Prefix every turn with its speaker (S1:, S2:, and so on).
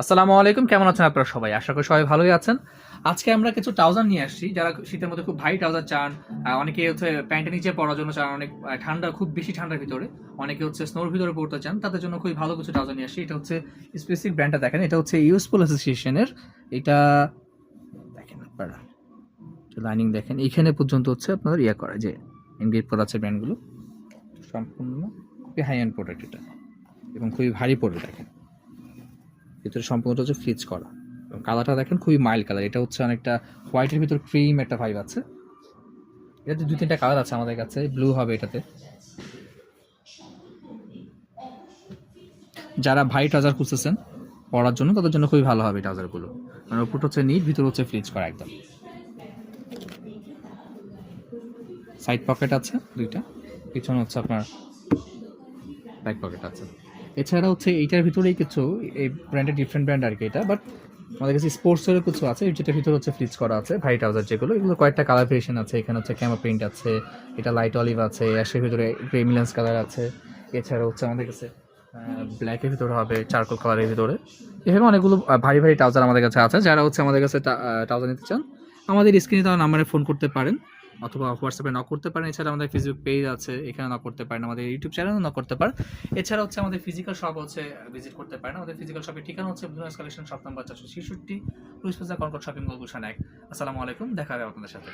S1: আসসালামু আলাইকুম, কেমন আছেন আপনারা সবাই? আশা করি সবাই ভালোই আছেন। আজকে আমরা কিছু ট্রাউজার নিয়ে আসছি, যারা শীতের মধ্যে খুব ভারী ট্রাউজার চান অনেকে হচ্ছে প্যান্টের নিচে পড়ার জন্য চান, অনেক ঠান্ডা, খুব বেশি ঠান্ডার ভিতরে। অনেকে হচ্ছে স্নোর ভিতরে পড়তে চান, তাদের জন্য খুবই ভালো কিছু ট্রাউজার নিয়ে আসছি। এটা হচ্ছে স্পেসিফিক ব্র্যান্ডটা দেখেন, এটা হচ্ছে ইউজফুল অ্যাসোসিয়েশনের এটা দেখেন আপনারা লাইনিং দেখেন। এইখানে পর্যন্ত হচ্ছে আপনার ইয়ে করা, যে এনগেজ করা আছে ব্র্যান্ডগুলো সম্পূর্ণ খুবই হাই এন্ড প্রোডাক্ট এটা। এবং খুবই ভারী প্রোডাক্ট দেখেন। ভিতরে সম্পূর্ণটা হচ্ছে ফ্রিজ করা। কালারটা দেখেন খুবই মাইল্ড কালার এটা হচ্ছে অনেকটা হোয়াইটের ভিতর ক্রিম একটা ভাইব আছে। এটাতে দুই তিনটা কালার আছে আমাদের কাছে ব্লু হবে এটাতে। যারা ভাই ট্রাউজার খুঁজতেছেন, পরার জন্য তাদের জন্য খুবই ভালো হবে ট্রাউজারগুলো মানে উপরটা হচ্ছে নিট ভিতর হচ্ছে ফ্রিজ করা একদম। সাইড পকেট আছে দুইটা, পিছনে হচ্ছে আপনার ব্যাক পকেট আছে। এছাড়া হচ্ছে এইটার ভিতরেই কিছু, এই ব্র্যান্ডের ডিফারেন্ট ব্র্যান্ড আর কি এটা বাট আমাদের কাছে স্পোর্টসেরও কিছু আছে যেটার ভিতরে হচ্ছে ফ্রিজ করা আছে ভাই ট্রাউজার যেগুলো, এগুলো কয়েকটা কালার ভেরিয়েশন আছে, এখানে হচ্ছে ক্যামা প্রিন্ট আছে, এটা লাইট অলিভ আছে, অ্যাশের ভিতরে গ্রেমিলেন্স কালার আছে, এছাড়া হচ্ছে আমাদের কাছে ব্ল্যাকের ভিতরে হবে চারকোল কালারের ভিতরে, এভাবে অনেকগুলো ভারী ভারী ট্রাউজার আমাদের কাছে আছে, যারা হচ্ছে আমাদের কাছে ট্রাউজার নিতে চান, আমাদের স্ক্রিনে তারা নাম্বারে ফোন করতে পারেন অথবা হোয়াটসঅ্যাপে নক করতে পারেন। এছাড়া আমাদের ফেসবুক পেজ আছে, এখানে নক করতে পারেন। আমাদের ইউটিউব চ্যানেলও নক করতে পারেন। এছাড়া হচ্ছে আমাদের ফিজিক্যাল শপ হচ্ছে ভিজিট করতে পারেন। আমাদের ফিজিক্যাল শপের ঠিকানা হচ্ছে বুধনাস কালেকশন শপ নাম্বার, চারশো ছেষট্টি police plaza concord shopping Gulshan এক। আসসালামু আলাইকুম, দেখা হবে আপনাদের সাথে।